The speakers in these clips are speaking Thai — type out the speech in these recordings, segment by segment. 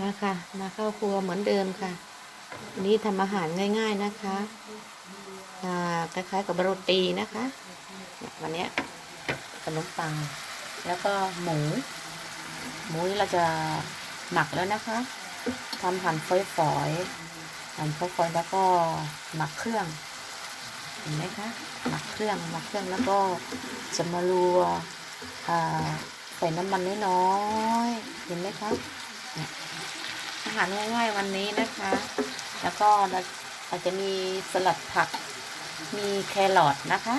มาค่ะ มาเข้าครัวเหมือนเดิมค่ะ วันนี้ทำอาหารง่าย ๆนะคะคล้ายๆกับโรตีนะคะวันนี้ขนมปัง แล้วก็หมู หมูเราจะหมักแล้วนะคะทำหั่นฝอยๆหั่นฝอยๆแล้วก็หมักเครื่องเห็นไหมคะหมักเครื่องหมักเครื่องแล้วก็จะมารัวใส่น้ำมันน้อยๆเห็นไหมคะ หารง่ายๆวันนี้นะคะ แล้วก็เราอาจจะมีสลัดผัก มีแครอทนะคะ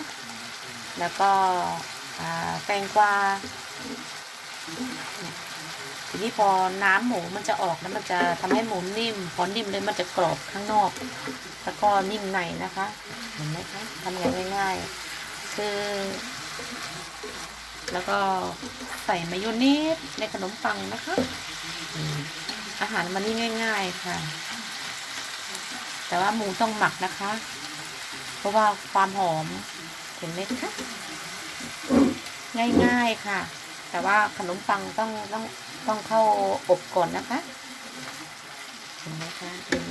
แล้วก็แตงกวาทีนี้พอน้ำหมูมันจะออกแล้วมันจะทำให้หมูนิ่ม พอนิ่มเลยมันจะกรอบข้างนอก แล้วก็นิ่มในนะคะ เห็นไหมคะทำง่ายๆคือ แล้วก็ใส่มายองเนสในขนมปังนะคะ อาหารมันนี่ง่าย ๆ ค่ะ แต่ว่าหมูต้องหมักนะคะ เพราะว่าความหอมเห็นไหมคะง่าย ๆ ค่ะ แต่ว่าขนมปังต้องต้องต้องเข้าอบก่อนนะคะเห็นไหมคะอืม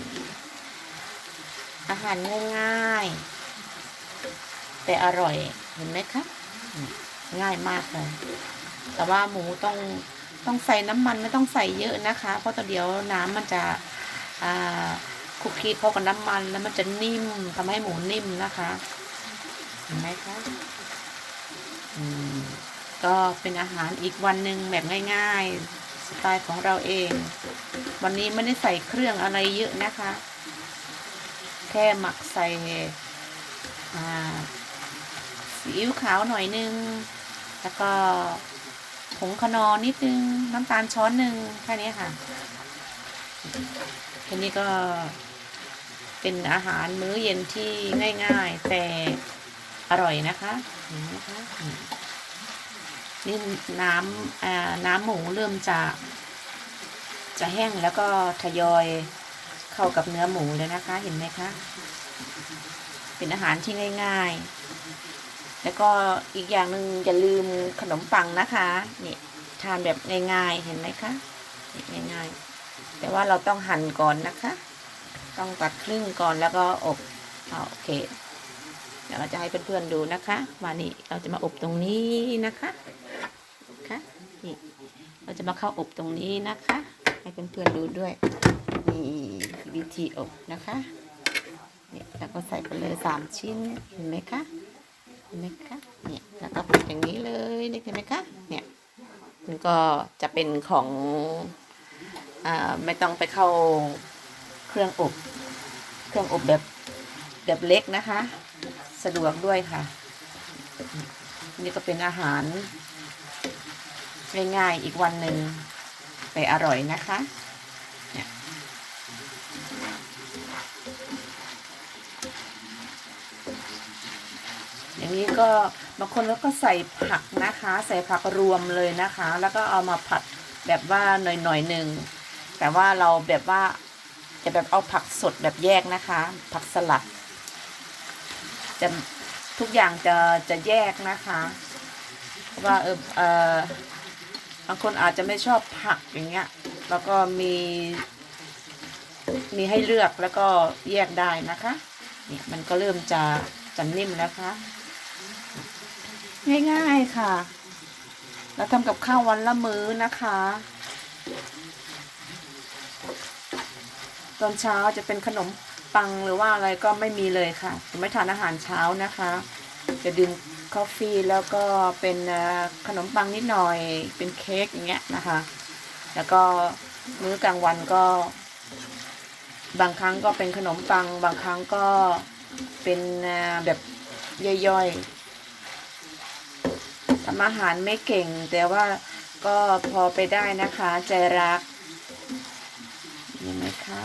อาหารง่ายๆแต่อร่อยเห็นไหมคะง่ายมากเลยแต่ว่าหมูต้อง ต้องใส่น้ำมันไม่ต้องใส่เยอะนะคะ เพราะตอนเดี๋ยวน้ำมันจะคลุกคลีเข้ากับน้ำมันแล้วมันจะนิ่มทำให้หมูนิ่มนะคะเห็นไหมคะอืมก็เป็นอาหารอีกวันหนึ่งแบบง่าย ๆ สไตล์ของเราเอง วันนี้ไม่ได้ใส่เครื่องอะไรเยอะนะคะ แค่หมักใส่ซีอิ๊วขาวหน่อยนึง แล้วก็ งขนอนิดนึง น้ำตาลช้อนหนึ่งแค่นี้ค่ะแค่นี้ก็เป็นอาหารมื้อเย็นที่ง่ายๆ แต่อร่อยนะคะเห็นไหมคะนี่น้ำน้ำหมูเริ่มจะจะแห้งแล้วก็ทยอยเข้ากับเนื้อหมูเลยนะคะ เห็นไหมคะ เป็นอาหารที่ง่าย ๆ แล้วก็อีกอย่างหนึ่งอย่าลืมขนมปังนะคะนี่ทานแบบง่ายๆเห็นไหมคะง่ายๆ แต่ว่าเราต้องหั่นก่อนนะคะ ต้องตัดครึ่งก่อนแล้วก็อบอโอเคเดี๋ยวเราจะให้เพื่อนๆดูนะคะมานี่เราจะมาอบตรงนี้นะคะค่ะนี่เราจะมาเข้าอบตรงนี้นะคะ ให้เพื่อนๆดูด้วยนี่วิธีอบนะคะเนี่ยแล้วก็ใส่ไปเลยสามชิ้นเห็นไหมคะ ห็นไหมคะเนี่ยแล้วก็ปิดอย่างนี้เลยเห็นไหมคะเนี่ยมันก็จะเป็นของอ่าไม่ต้องไปเข้าเครื่องอบ เครื่องอบแบบแบบเล็กนะคะ สะดวกด้วยค่ะ นี่ก็เป็นอาหารง่ายๆอีกวันหนึ่งแต่อร่อยนะคะเนี่ย อย่างนี้ก็บางคนแล้วก็ใส่ผักนะคะ ใส่ผักรวมเลยนะคะ แล้วก็เอามาผัดแบบว่าหน่อยๆหนึ่งแต่ว่าเราแบบว่าจะแบบเอาผักสดแบบแยกนะคะ ผักสลัดจะทุกอย่างจะจะแยกนะคะว่าเออเออบางคนอาจจะไม่ชอบผักอย่างเงี้ย แล้วก็มีมีให้เลือกแล้วก็แยกได้นะคะนี่มันก็เริ่มจะจะนิ่มแล้วคะ ง่ายๆค่ะ เราทำกับข้าววันละมื้อนะคะ ตอนเช้าจะเป็นขนมปังหรือว่าอะไรก็ไม่มีเลยค่ะจะไม่ทานอาหารเช้านะคะ จะดื่มกาแฟแล้วก็เป็นขนมปังนิดหน่อยเป็นเค้กอย่างเงี้ยนะคะ แล้วก็มื้อกลางวันก็ บางครั้งก็เป็นขนมปัง บางครั้งก็เป็นแบบย่อยๆ ทำอาหารไม่เก่ง แต่ว่าก็พอไปได้นะคะ ใจรักเห็นไหมคะ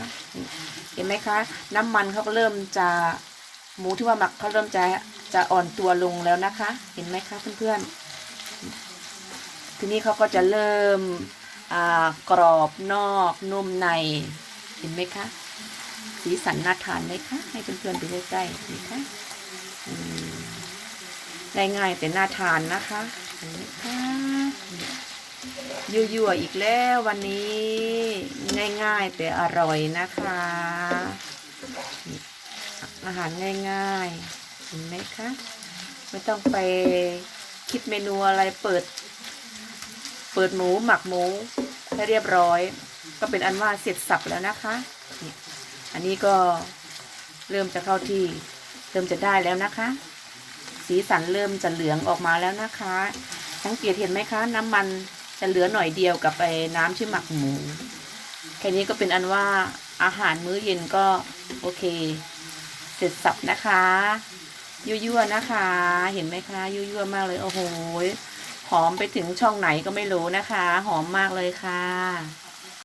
เห็นไหมคะ น้ำมันเขาก็เริ่มจะหมูที่ว่าหมักเขาเริ่มจะจะอ่อนตัวลงแล้วนะคะ เห็นไหมคะเพื่อนๆทีนี้เขาก็จะเริ่มอ่ากรอบนอกนุ่มใน เห็นไหมคะ สีสันน่าทานไหมคะ ให้เพื่อนๆดูใกล้ๆนี่คะอืม ง่ายๆแต่น่าทานนะคะเห็นไหมคะยั่วๆอีกแล้ววันนี้ง่ายๆแต่อร่อยนะคะ อาหารง่ายๆเห็นไหมคะไม่ต้องไปคิดเมนูอะไรเปิด เปิดหมูหมักหมูให้เรียบร้อย ก็เป็นอันว่าเสร็จสับแล้วนะคะอันนี้ก็เริ่มจะเข้าที่ เริ่มจะได้แล้วนะคะ สีสันเริ่มจะเหลืองออกมาแล้วนะคะ สังเกตเห็นไหมคะ น้ำมันจะเหลือหน่อยเดียวกับไอ้น้ำที่หมักหมู แค่นี้ก็เป็นอันว่าอาหารมื้อเย็นก็โอเค เสร็จสับนะคะยั่วๆนะคะ เห็นไหมคะยั่วๆมากเลยโอ้โหหอมไปถึงช่องไหนก็ไม่รู้นะคะ หอมมากเลยค่ะ